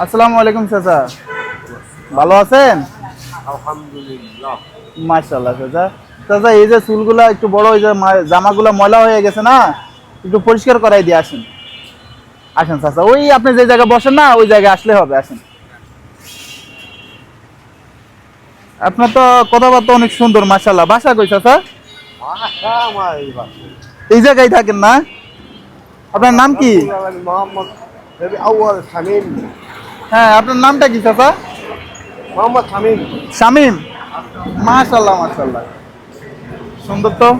আসসালামু আলাইকুম চাচা। ভালো আছেন? আলহামদুলিল্লাহ। মাশাল্লাহ চাচা। চাচা এই যে চুলগুলা একটু বড় এই যে মা- জামাগুলা ময়লা হয়ে গেছে না একটু পরিষ্কার করাই দিয়ে আসেন। আসেন চাচা। ওই আপনি যে জায়গায় বসেন না ওই জায়গায় আসলে হবে আসেন। আপনার তো কথাবার্তা অনেক সুন্দর মাশাল্লাহ বাসা কই চাচা? এই জায়গায় থাকেন না? আপনার নাম কি? মোহাম্মদ আউয়াল শামীম। হ্যাঁ আপনার নামটা কি চাচা? মোহাম্মদ শামীম। শামিম? মাশাল্লাহ মাশাল্লাহ সুন্দর তো।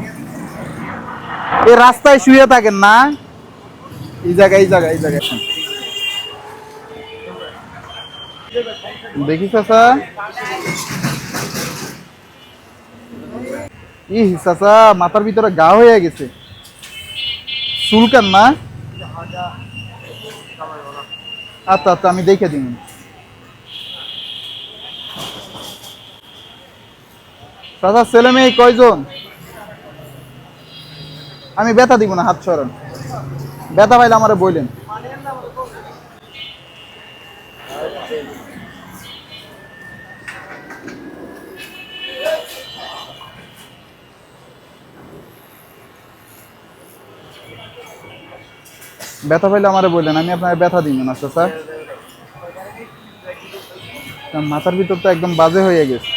এই রাস্তায় শুয়ে থাকেন না? এই জায়গায় এই জায়গায় এই জায়গায় দেখি চাচা। ই চাচা মাথার ভিতরে গা হয়ে গেছে। চুলকান না? আচ্ছা আচ্ছা আমি দেখে দিন। দাদা, ছেলে মেয়ে কয়জন? আমি ব্যথা দিব না, হাত সরান। ব্যথা পাইলে আমার বললেন ব্যথা পাইলে আমারে বললেন, আমি আপনার ব্যথা দিব না স্যার। মাথার ভিতর তো একদম বাজে হয়ে গেছে।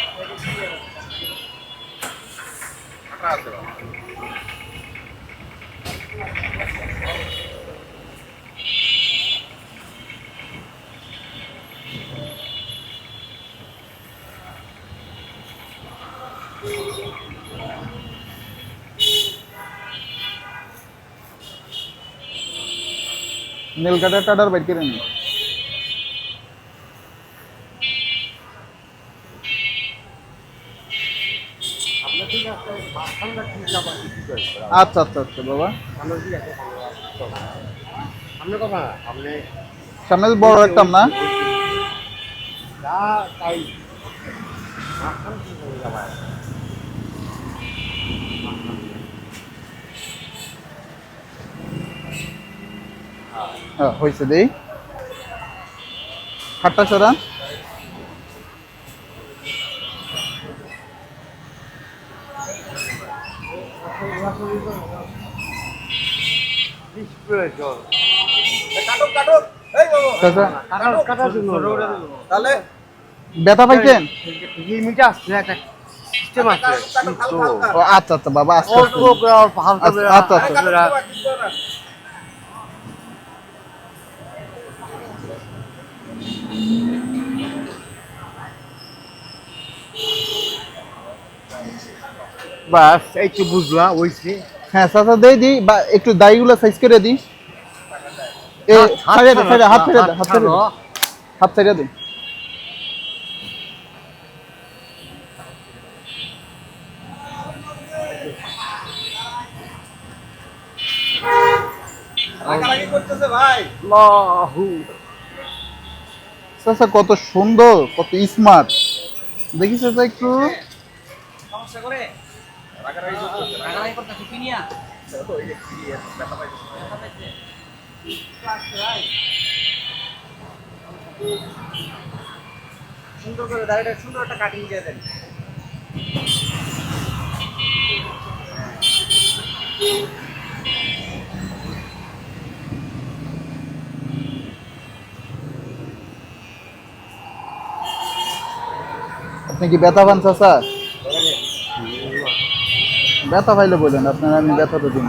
নীল কাটার টাটার বাইর করে নিন। আচ্ছা আচ্ছা আচ্ছা বাবা। সামনে বড় একটা না? তাই। হ্যাঁ হয়েছে দেই কাটার জন্য ব্যথা পাইছেন আচ্ছা আচ্ছা বাবা আচ্ছা, আচ্ছা। বাস এই তো বুঝলা ওইছে। হ্যাঁ চাচা দিই বা একটু দাড়িগুলো সাইজ করে দিই। এ হাত ছেড়ে দে হাত ছেড়ে হাত ছেড়ে। দে। চাচা কত সুন্দর কত স্মার্ট দেখি চাচা একটু। সমস্যা করে? রাগারাগি করতেছে কি নিয়া সুন্দর করে দাঁড়িয়ে সুন্দর একটা কাটিং দিয়ে দেন। আপনি কি ব্যথা পান চাচা? ব্যথা পাইলে বলেন আপনার আমি ব্যথা তো দিন।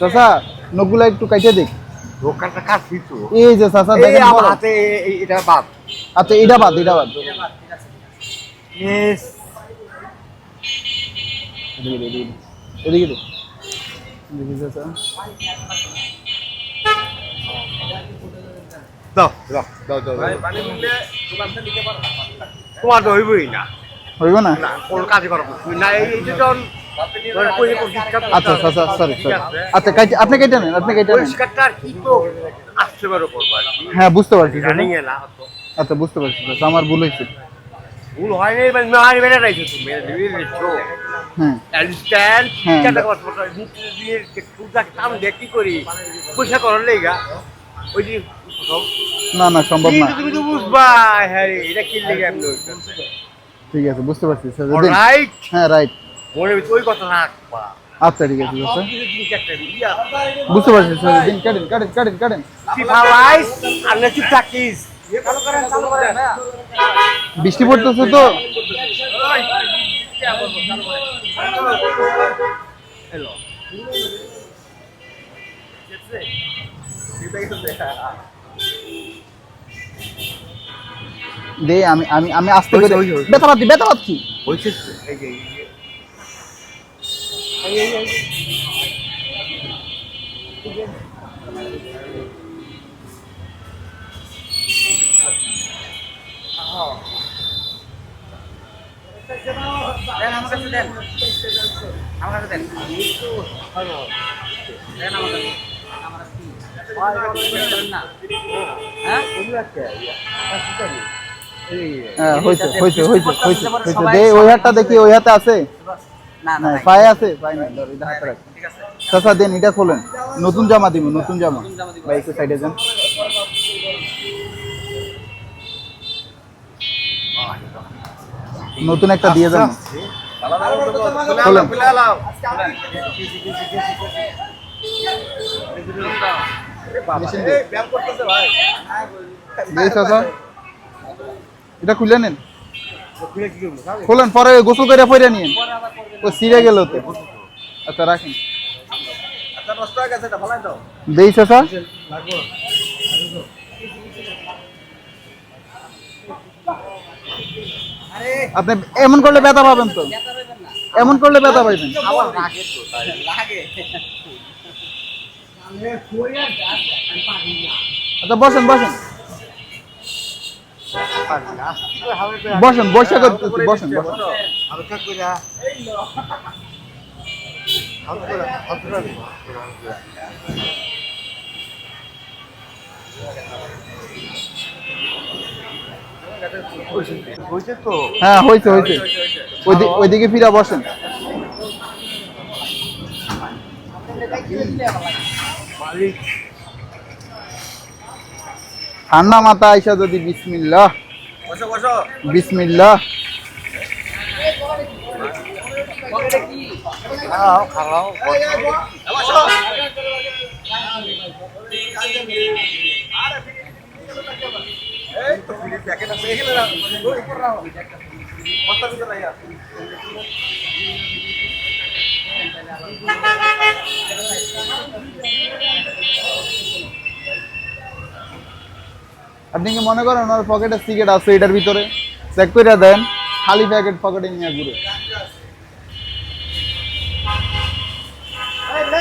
চাচা নখগুলা একটু কাটিয়ে দেখ দোকানটা কাটছি তো। এই যে চাচা দেখেন হাতে এ- এ- এটা বাদ। আচ্ছা এটা বাদ এটা বাদ। এদিকে এদিকে দাও দাও দাও দাও দাও। তোমার তো হইবই না। হইব না? কোন এই আচ্ছা আচ্ছা সরি সরি আচ্ছা আপনি কেটে নেন আপনি কেটে নেন। হ্যাঁ বুঝতে পারছি আচ্ছা বুঝতে পারছি আমার ভুল হয়েছে। ভুল হয় হ্যাঁ। আন্ডারস্ট্যান্ড হ্যাঁ। চিন্তা কর। দিয়ে সুদাকে কাম দিয়ে কি করি? পয়সা করার লেগা। ওই যে না না সম্ভব না। তুমি তো বুঝবা হ্যাঁ এটা কি লেগে আমি ঠিক আছে বুঝতে পারছি রাইট হ্যাঁ রাইট মনে ওই কথা রাখবা। আচ্ছা ঠিক আছে বুঝতে পারছি চাচা দিন কাটেন কাটেন কাটেন। কাটেন আর না চুপ থাকিস। বৃষ্টি পড়তেছে তো। দে আমি আমি আমি আস্তে করে। ব্যথা পাচ্ছি ব্যথা পাচ্ছি। হয়েছে এই যে দেন আমার কাছে দেন। আমার কাছে দেন। দেন আমার কাছে। আমার কাছে না। হ্যাঁ? হ্যাঁ হয়েছে হয়েছে হয়েছে হয়েছে। হয়েছে দে ওই হাতটা দেখি ওই হাতে আছে? না না না পায়ে আছে? পায়ে নাই ধর এটা হাতে রাখ। ঠিক আছে। দেন এটা খোলেন। নতুন জামা দিব নতুন জামা। ভাই একটু সাইডে যান। নতুন একটা দিয়ে যান এটা খুলে নেন। খোলেন পরে গোসল করে পরে নিন ও সিরে গেল তো। আচ্ছা রাখেন। দেই চাচা। আপনি এমন করলে ব্যথা পাবেন তো? এমন করলে ব্যথা পাইবেন। আচ্ছা বসেন বসেন। বসেন, বসে বসেন বসেন। হ্যাঁ হয়েছে হয়েছে ওইদি- ওইদিকে ফিরা বসেন। ঠান্ডা মাথা আইসা যদি বিসমিল্লাহ। বসো বসো বিসমিল্লাহ পকেটে কি খাও খাও বসো এই তো ফ্রিজ প্যাকেট আছে এখানে রাখ ওই উপর রাখো বস্তার ভিতরে রাখা আপনি কি মনে করেন ওনার পকেটে সিগারেট আছে এটার ভিতরে চেক করে দেন খালি প্যাকেট পকেটে নিয়ে ঘুরে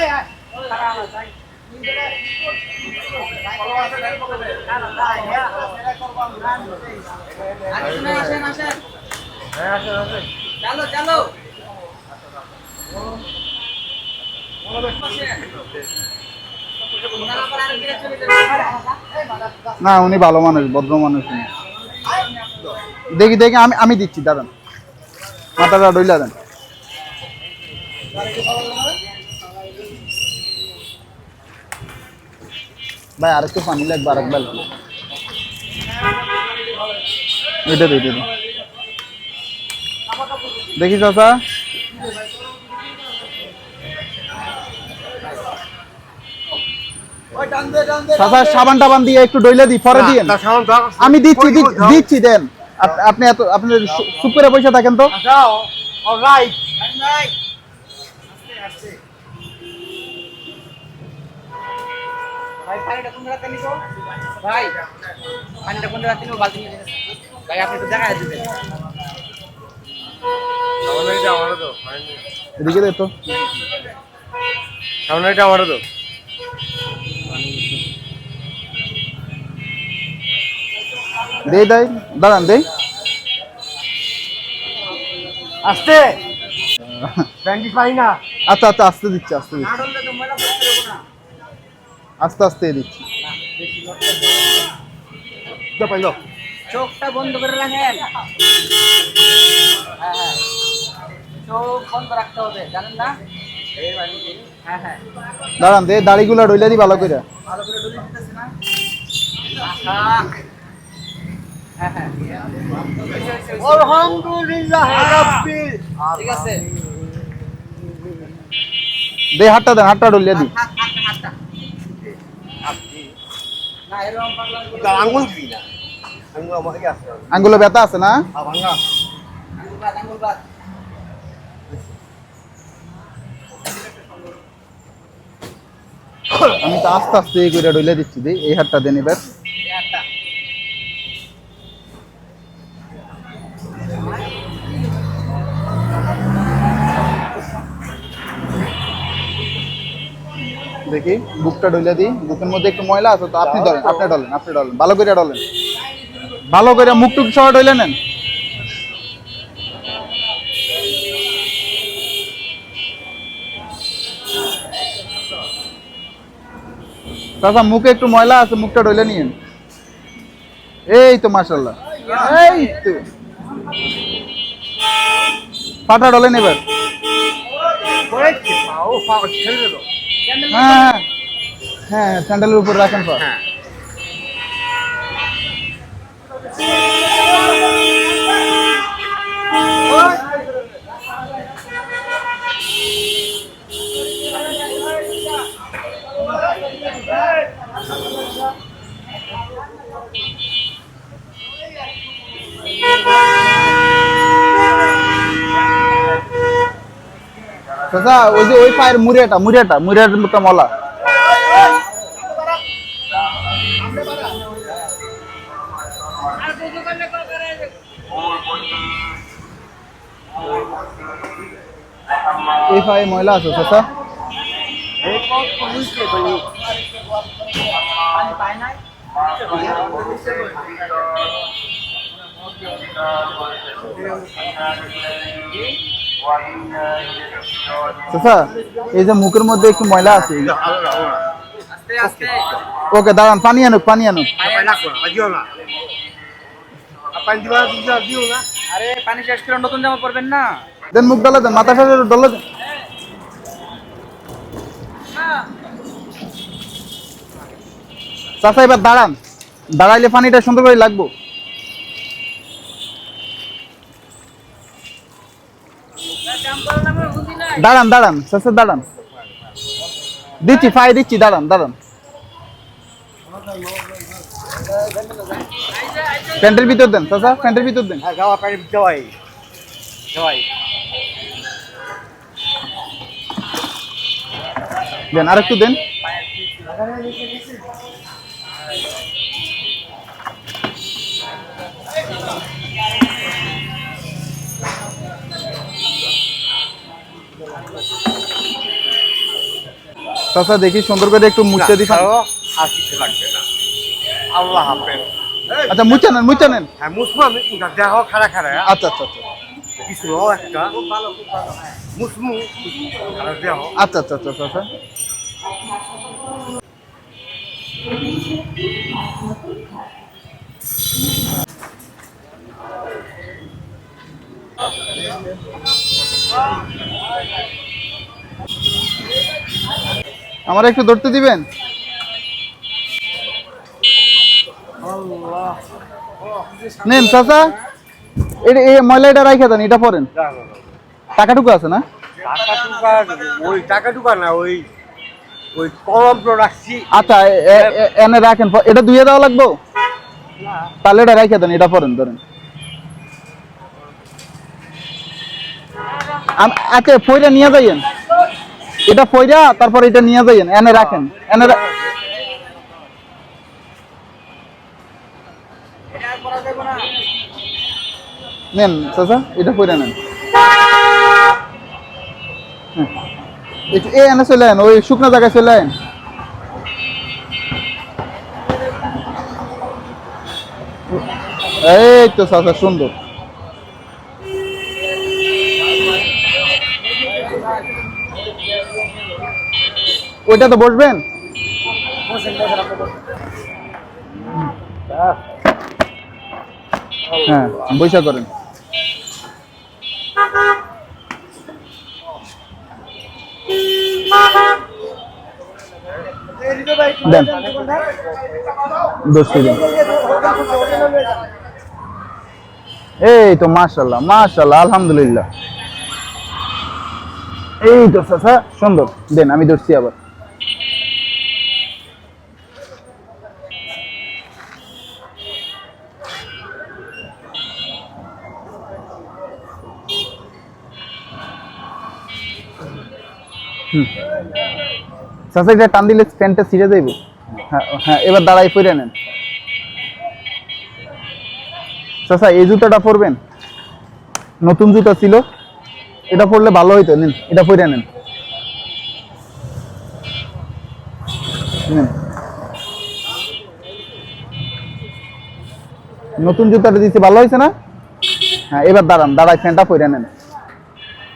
হ্যাঁ না, উনি ভালো মানুষ, ভদ্র মানুষ। দেখি দেখি, আমি আমি দিচ্ছি, দাঁড়ান মাথাটা ডইলা দেন ভাই আরেকটু পানি লাগবে এটা দে এটা দেখি চাচা। চাচা সাবান টাবান দিয়ে একটু ডইলা দিই পরে আমি দিচ্ছি দিচ্ছি দেন। আপ- আপনি এত আপনি সু- চুপ করে পয়সা থাকেন তো। দাও ভাই পানিটা কোন রাতে নিবো ভাই পানিটা কোন রাতে নিবো? বালতি নিয়ে ভাই আপনি একটু দেখা দিবেন। সামনে এটা আমারও তো এদিকে দে তো। সামনে এটা আমারও তো দে দেয় দাঁড়ান দেই। আস্তে! ব্যাংকি পাই না। আচ্ছা আচ্ছা আস্তে দিচ্ছি আস্তে দিচ্ছি না ডললে তো ময়লা পড়তে দেবো না আস্তে আস্তে দিচ্ছি। চোখটা বন্ধ করে রাখেন। হ্যাঁ হ্যাঁ। চোখ বন্ধ রাখতে হবে জানেন না? হ্যাঁ হ্যাঁ। দাঁড়ান দে দাড়িগুলো ডইলা দি ভালো করে। ভালো করে ডলে দিতেছে না? হ্যাঁ হ্যাঁ। হয়েছে, হয়েছে, হয়েছে। আলহামদুলিল্লাহ রাব্বিল ঠিক আছে। দে হাতটা দেন হাতটা ডইলা দি হাত হাতটা হাতটা না এরকম পাগলাম করে তার আঙ্গুল কি না? ব্যথা আছে না? বাদ আমি তো আস্তে আস্তে এই করে ডইলা দিচ্ছি দে এই হাতটা দেন এবার। এই হাতটা দেখি, বুকটা ডইলা দিই। বুকের মধ্যে একটু ময়লা আছে, তো আপনি ধরেন, আপনি ডলেন আপনি ডলেন ভালো করে ডলেন ভালো করে মুখ টুক সহ ডইলে নেন। চাচা, মুখে একটু ময়লা আছে, মুখটা ডইলে নিয়েন। এই তো মাশাল্লাহ এই তো। পাটা ডলেন এবার। ও ছেড়ে দিল হ্যাঁ হ্যাঁ স্যান্ডেলের উপর রাখেন হ্যাঁ। চাচা ওই যে ওই পায়ের মুড়িয়াটা মুড়িয়াটা, মুড়িয়ার মতো মলা। এই পায়ে ময়লা আছে, চাচা। পায় নাই এই যে মুখের মধ্যে একটু ময়লা আছে ওকে, দাঁড়ান, পানি আনুক পানি আনুক। জামা না দেন মুখ মাথা এবার দাঁড়ান। দাঁড়াইলে পানিটা সুন্দর করে লাগবো। দাঁড়ান দাঁড়ান চাচা দাঁড়ান। দিচ্ছি ফাই দিচ্ছি দাঁড়ান দাঁড়ান। প্যান্টের ভিতর দেন চাচা প্যান্টের ভিতর দেন। হ্যাঁ দেন আর একটু দেন। চাচা দেখি সুন্দর করে একটু মুছে ছাড়ো, আর কিছু লাগবে না। আল্লাহ হাফেজ। আচ্ছা মুছে নেন মুছে নেন। হ্যাঁ মুসমা দেহ খারা খারা আচ্ছা আচ্ছা আচ্ছা। কিছু একটা। মুসমু দেহ। আচ্ছা আচ্ছা আচ্ছা আচ্ছা। আমার একটু ধরতে দিবেন? নেন চাচা। এটা এই ময়লাটা রাইখা দেন এটা পরেন। টাকাটুকু আছে না? ওই টাকা না ওই ওই কলম রাখছি। আচ্ছা এনে রাখেন এটা ধুয়ে দেওয়া লাগবো? তাহলে এটা দেন এটা পরেন ধরেন। আচ্ছা নিয়ে যাইয়েন। এটা ফইরা, তারপর এটা নিয়ে যাইয়েন, এনে রাখেন, এনে নেন, চাচা, এটা ফইরা নেন। হ্যাঁ। এনে চলে ওই শুকনো জায়গায় চলে আন এই তো চাচা, সুন্দর। ওইটা তো বসবেন? হ্যাঁ বৈশা করেন। দেন। এই তো মাসাল্লাহ মাসাল্লাহ আলহামদুলিল্লাহ। এই তো সুন্দর। দেন, আমি ধরছি আবার। চাচা, এটা টান দিলে স্ট্যান্ডটা ছিঁড়ে যাইব। হ্যাঁ হ্যাঁ এবার দাঁড়াই পরে নেন। চাচা, এই জুতাটা পরবেন? নতুন জুতা ছিল। এটা পরলে ভালো হইতো, নিন, এটা পরে নেন। নতুন জুতাটা দিচ্ছি ভালো হয়েছে না? হ্যাঁ এবার দাঁড়ান দাঁড়াই ফ্যানটা পরে নেন।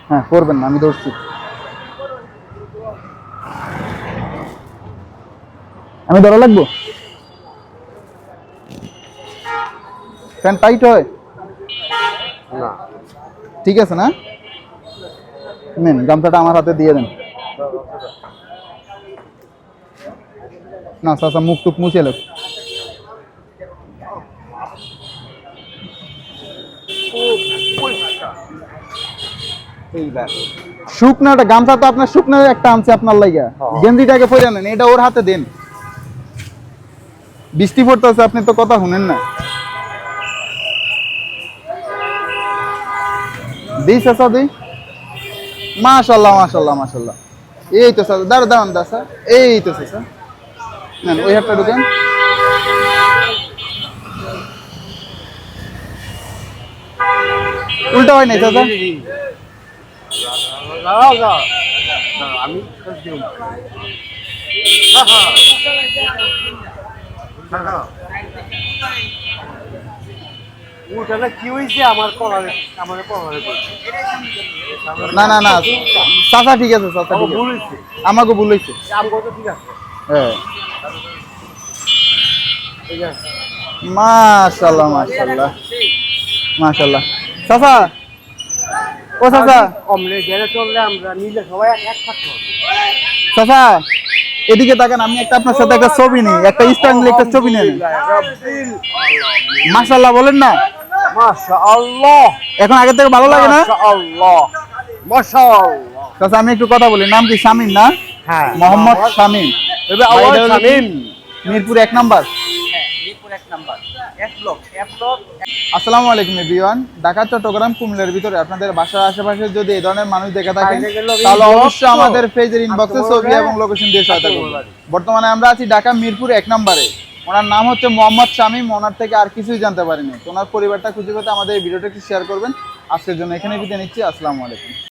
হ্যাঁ করবেন না, আমি ধরছি। আমি ধরা লাগবো? ফ্যান টাইট হয়? না। ঠিক আছে না? নেন গামছাটা আমার হাতে দিয়ে দেন। না চাচা মুখ টুক মুছে লোক এইবার শুকনো একটা গামছা তো আপনার শুকনো একটা আনছে আপনার লাইগা। হ্যাঁ। গেঞ্জিটাকে পরে নেন এটা ওর হাতে দেন। বৃষ্টি পড়তেছে, আপনি তো কথা শুনেন না। দিই চাচা দিই মাশাল্লাহ মাশাল্লাহ মাশাল্লাহ। এই তো চাচা দাঁড়া দাঁড়ান দাসা এই তো চাচা নেন, ওই হাতটা ঢুকেন। উল্টা হয় নাই, চাচা? আমি ওটা কি হয়েছে? আমার পড়ালে আমার পড়ালে না না না চাচা ঠিক আছে চাচা ঠিক আছে। আমাকে ভুল হয়েছে। ঠিক আছে? হ্যাঁ। মাশাল্লাহ মাশাল্লাহ মাশাল্লাহ চাচা ও চাচা। কমলে গেলে চললে আমরা মিলে সবাই এক এক থাকতে চাচা এদিকে তাকান আমি একটা আপনার সাথে একটা ছবি নেই একটা ইনস্টাগ্রামে একটা ছবি নেই। মাশাল্লাহ বলেন না? মাশাআল্লাহ। এখন আগের থেকে ভালো লাগে না? মাশাআল্লাহ। মাশাআল্লাহ। আমি একটু কথা বলি নাম কি শামিম না? হ্যাঁ। মোহাম্মদ শামিম? শামিম। মিরপুর এক নাম্বার। এক নাম্বার। এক ব্লক এক ব্লক আসসালামু আলাইকুম এভরিওয়ান। ঢাকা চট্টগ্রাম কুমিল্লার ভিতরে আপনাদের বাসার আশেপাশে যদি এই ধরনের মানুষ দেখে থাকেন তাহলে অবশ্যই আমাদের পেজের ইনবক্সে আর ছবি এবং লোকেশন দিয়ে সহায়তা আর করবেন। বর্তমানে আমরা আছি ঢাকা মিরপুর এক নম্বরে। ওনার নাম হচ্ছে মোহাম্মদ শামীম। ওনার থেকে আর কিছুই জানতে পারিনি। ওনার পরিবারটা খুঁজে পেতে আমাদের এই ভিডিওটা একটু শেয়ার করবেন। আজকের জন্য এখানে বিদায় নিচ্ছি। আসসালামু আলাইকুম।